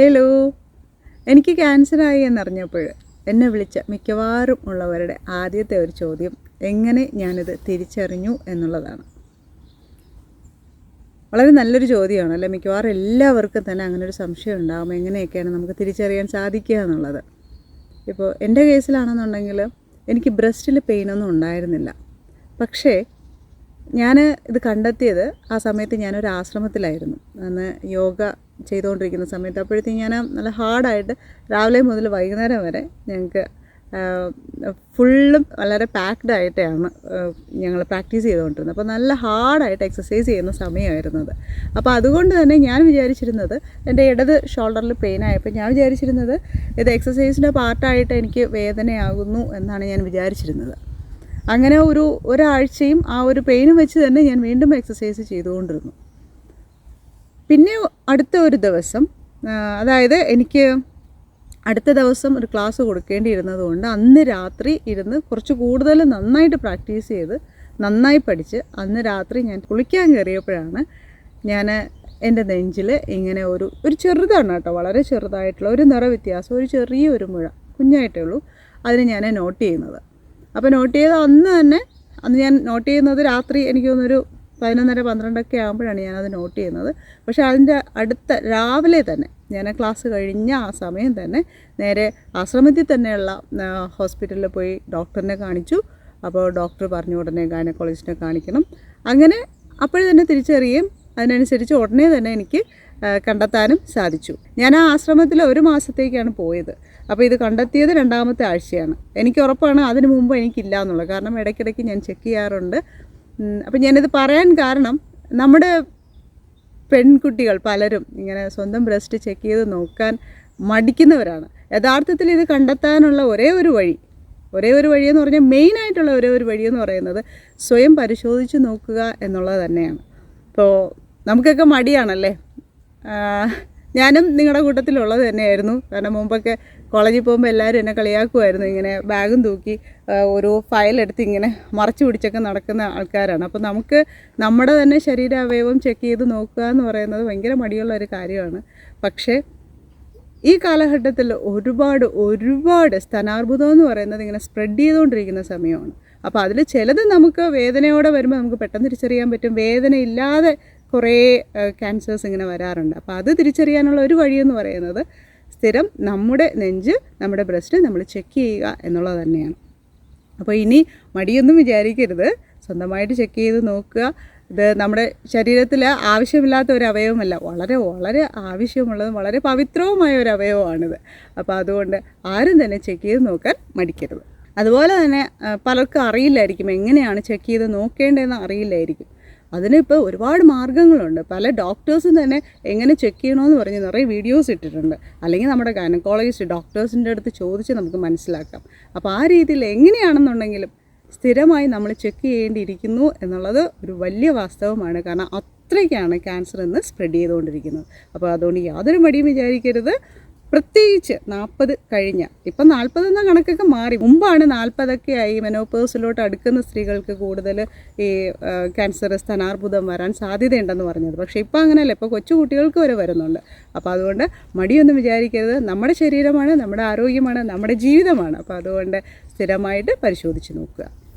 Hello എനിക്ക് ക്യാൻസറായി എന്നറിഞ്ഞപ്പോൾ എന്നെ വിളിച്ച മിക്കവാറും ഉള്ളവരുടെ ആദ്യത്തെ ഒരു ചോദ്യം എങ്ങനെ ഞാനിത് തിരിച്ചറിഞ്ഞു എന്നുള്ളതാണ്. വളരെ നല്ലൊരു ചോദ്യമാണ് അല്ലെ? മിക്കവാറും എല്ലാവർക്കും തന്നെ അങ്ങനെ ഒരു സംശയം ഉണ്ടാകും എങ്ങനെയൊക്കെയാണ് നമുക്ക് തിരിച്ചറിയാൻ സാധിക്കുക എന്നുള്ളത്. ഇപ്പോൾ എന്റെ കേസിലാണെന്നുണ്ടെങ്കിൽ എനിക്ക് ബ്രസ്റ്റിൽ പെയിനൊന്നും ഉണ്ടായിരുന്നില്ല. പക്ഷേ ഞാൻ ഇത് കണ്ടെത്തിയത് ആ സമയത്ത് ഞാനൊരു ആശ്രമത്തിലായിരുന്നു. അന്ന് യോഗ ചെയ്തുകൊണ്ടിരിക്കുന്ന സമയത്ത്. അപ്പോഴത്തേക്കും ഞാൻ നല്ല ഹാർഡായിട്ട് രാവിലെ മുതൽ വൈകുന്നേരം വരെ ഞങ്ങൾക്ക് ഫുള്ളും വളരെ പാക്ഡ് ആയിട്ടാണ് ഞങ്ങൾ പ്രാക്ടീസ് ചെയ്തുകൊണ്ടിരുന്നത്. അപ്പോൾ നല്ല ഹാർഡായിട്ട് എക്സസൈസ് ചെയ്യുന്ന സമയമായിരുന്നത് അപ്പോൾ അതുകൊണ്ട് തന്നെ ഞാൻ വിചാരിച്ചിരുന്നത് എന്റെ ഇടത് ഷോൾഡറിൽ പെയിൻ ആയപ്പോൾ ഞാൻ വിചാരിച്ചിരുന്നത് ഇത് എക്സസൈസിന്റെ പാർട്ടായിട്ട് എനിക്ക് വേദനയാകുന്നു എന്നാണ് ഞാൻ വിചാരിച്ചിരുന്നത്. അങ്ങനെ ഒരു ഒരാഴ്ചയും ആ ഒരു പെയിനും വെച്ച് തന്നെ ഞാൻ വീണ്ടും എക്സസൈസ് ചെയ്തുകൊണ്ടിരുന്നു. പിന്നെ അടുത്ത ഒരു ദിവസം അതായത് എനിക്ക് അടുത്ത ദിവസം ഒരു ക്ലാസ് കൊടുക്കേണ്ടിയിരുന്നത് കൊണ്ട് അന്ന് രാത്രി ഇരുന്ന് കുറച്ച് കൂടുതൽ നന്നായിട്ട് പ്രാക്ടീസ് ചെയ്ത് നന്നായി പഠിച്ച് അന്ന് രാത്രി ഞാൻ കുളിക്കാൻ കയറിയപ്പോഴാണ് ഞാൻ എന്റെ നെഞ്ചിൽ ഇങ്ങനെ ഒരു ഒരു ചെറുതാണ് കേട്ടോ വളരെ ചെറുതായിട്ടുള്ള ഒരു നിറവ്യത്യാസം ഒരു ചെറിയ ഒരു മുഴ കുഞ്ഞായിട്ടേ ഉള്ളൂ. അതിന് ഞാൻ നോട്ട് ചെയ്യുന്നത്. അപ്പോൾ നോട്ട് ചെയ്ത അന്ന് തന്നെ അന്ന് ഞാൻ നോട്ട് ചെയ്യുന്നത് രാത്രി എനിക്ക് തോന്നുന്നൊരു പതിനൊന്നര പന്ത്രണ്ടൊക്കെ ആകുമ്പോഴാണ് ഞാനത് നോട്ട് ചെയ്യുന്നത്. പക്ഷേ അതിന്റെ അടുത്ത രാവിലെ തന്നെ ഞാൻ ക്ലാസ് കഴിഞ്ഞ ആ സമയം തന്നെ നേരെ ആശ്രമത്തിൽ തന്നെയുള്ള ഹോസ്പിറ്റലിൽ പോയി ഡോക്ടറിനെ കാണിച്ചു. അപ്പോൾ ഡോക്ടർ പറഞ്ഞു ഉടനെ ഗൈനക്കോളജിസ്റ്റിനെ കാണിക്കണം. അങ്ങനെ അപ്പോഴും തന്നെ തിരിച്ചറിയുകയും അതിനനുസരിച്ച് ഉടനെ തന്നെ എനിക്ക് കണ്ടെത്താനും സാധിച്ചു. ഞാൻ ആ ആശ്രമത്തിൽ ഒരു മാസത്തേക്കാണ് പോയത്. അപ്പോൾ ഇത് കണ്ടെത്തിയത് രണ്ടാമത്തെ ആഴ്ചയാണ്. എനിക്ക് ഉറപ്പാണ് അതിന് മുമ്പ് എനിക്കില്ല എന്നുള്ളത്. കാരണം ഇടയ്ക്കിടയ്ക്ക് ഞാൻ ചെക്ക് ചെയ്യാറുണ്ട്. അപ്പം ഞാനിത് പറയാൻ കാരണം നമ്മുടെ പെൺകുട്ടികൾ പലരും ഇങ്ങനെ സ്വന്തം ബ്രസ്റ്റ് ചെക്ക് ചെയ്ത് നോക്കാൻ മടിക്കുന്നവരാണ്. യഥാർത്ഥത്തിൽ ഇത് കണ്ടെത്താനുള്ള ഒരേ ഒരു വഴി ഒരേ ഒരു വഴി എന്ന് പറഞ്ഞാൽ മെയിനായിട്ടുള്ള ഒരേ ഒരു വഴി എന്ന് പറയുന്നത് സ്വയം പരിശോധിച്ച് നോക്കുക എന്നുള്ളത് തന്നെയാണ്. ഇപ്പോൾ നമുക്കൊക്കെ മടിയാണല്ലേ? ഞാനും നിങ്ങളുടെ കൂട്ടത്തിലുള്ളത് തന്നെയായിരുന്നു. കാരണം മുമ്പൊക്കെ കോളേജിൽ പോകുമ്പോൾ എല്ലാവരും എന്നെ കളിയാക്കുമായിരുന്നു ഇങ്ങനെ ബാഗും തൂക്കി ഒരു ഫയൽ എടുത്ത് ഇങ്ങനെ മറച്ചു പിടിച്ചൊക്കെ നടക്കുന്ന ആൾക്കാരാണ്. അപ്പോൾ നമുക്ക് നമ്മുടെ തന്നെ ശരീര അവയവം ചെക്ക് ചെയ്ത് നോക്കുക എന്ന് പറയുന്നത് ഭയങ്കര മടിയുള്ള ഒരു കാര്യമാണ്. പക്ഷേ ഈ കാലഘട്ടത്തിൽ ഒരുപാട് ഒരുപാട് സ്ഥാനാർബുദം എന്ന് പറയുന്നത് ഇങ്ങനെ സ്പ്രെഡ് ചെയ്തുകൊണ്ടിരിക്കുന്ന സമയമാണ്. അപ്പോൾ അതിൽ ചിലത് നമുക്ക് വേദനയോടെ വരുമ്പോൾ നമുക്ക് പെട്ടെന്ന് തിരിച്ചറിയാൻ പറ്റും. വേദന ഇല്ലാതെ കുറേ ക്യാൻസേഴ്സ് ഇങ്ങനെ വരാറുണ്ട്. അപ്പോൾ അത് തിരിച്ചറിയാനുള്ള ഒരു വഴിയെന്ന് പറയുന്നത് സ്ഥിരം നമ്മുടെ നെഞ്ച് നമ്മുടെ ബ്രസ്റ്റ് നമ്മൾ ചെക്ക് ചെയ്യുക എന്നുള്ളത് തന്നെയാണ്. അപ്പോൾ ഇനി മടിയൊന്നും വിചാരിക്കരുത്. സ്വന്തമായിട്ട് ചെക്ക് ചെയ്ത് നോക്കുക. ഇത് നമ്മുടെ ശരീരത്തിൽ ആവശ്യമില്ലാത്ത ഒരു അവയവമല്ല വളരെ വളരെ ആവശ്യമുള്ളതും വളരെ പവിത്രവുമായ ഒരു അവയവമാണിത്. അപ്പോൾ അതുകൊണ്ട് ആരും തന്നെ ചെക്ക് ചെയ്ത് നോക്കാൻ മടിക്കരുത്. അതുപോലെ തന്നെ പലർക്കും അറിയില്ലായിരിക്കും എങ്ങനെയാണ് ചെക്ക് ചെയ്ത് നോക്കേണ്ടതെന്ന് അറിയില്ലായിരിക്കും. അതിനിപ്പോൾ ഒരുപാട് മാർഗങ്ങളുണ്ട് പല ഡോക്ടേഴ്സും തന്നെ എങ്ങനെ ചെക്ക് ചെയ്യണമെന്ന് പറഞ്ഞ് നിറയെ വീഡിയോസ് ഇട്ടിട്ടുണ്ട്. അല്ലെങ്കിൽ നമ്മുടെ ഗൈനക്കോളജിസ്റ്റ് ഡോക്ടേഴ്സിന്റെ അടുത്ത് ചോദിച്ച് നമുക്ക് മനസ്സിലാക്കാം. അപ്പോൾ ആ രീതിയിൽ എങ്ങനെയാണെന്നുണ്ടെങ്കിലും സ്ഥിരമായി നമ്മൾ ചെക്ക് ചെയ്യേണ്ടിയിരിക്കുന്നു എന്നുള്ളത് ഒരു വലിയ വാസ്തവമാണ്. കാരണം അത്രയ്ക്കാണ് ക്യാൻസർ എന്ന് സ്പ്രെഡ് ചെയ്തുകൊണ്ടിരിക്കുന്നത്. അപ്പോൾ അതുകൊണ്ട് യാതൊരു മടിയും വിചാരിക്കരുത്. പ്രത്യേകിച്ച് നാൽപ്പത് കഴിഞ്ഞ. ഇപ്പം നാൽപ്പത് എന്ന കണക്കൊക്കെ മാറി. മുമ്പാണ് നാൽപ്പതൊക്കെ ആയി മെനോപ്പേഴ്സിലോട്ട് അടുക്കുന്ന സ്ത്രീകൾക്ക് കൂടുതൽ ഈ ക്യാൻസർ സ്ഥാനാർബുദം വരാൻ സാധ്യതയുണ്ടെന്ന് പറഞ്ഞത്. പക്ഷേ ഇപ്പോൾ അങ്ങനെയല്ല. ഇപ്പോൾ കൊച്ചുകുട്ടികൾക്ക് വരെ വരുന്നുണ്ട്. അപ്പോൾ അതുകൊണ്ട് മടിയൊന്നും വിചാരിക്കരുത്. നമ്മുടെ ശരീരമാണ് നമ്മുടെ ആരോഗ്യമാണ് നമ്മുടെ ജീവിതമാണ്. അപ്പോൾ അതുകൊണ്ട് സ്ഥിരമായിട്ട് പരിശോധിച്ച് നോക്കുക.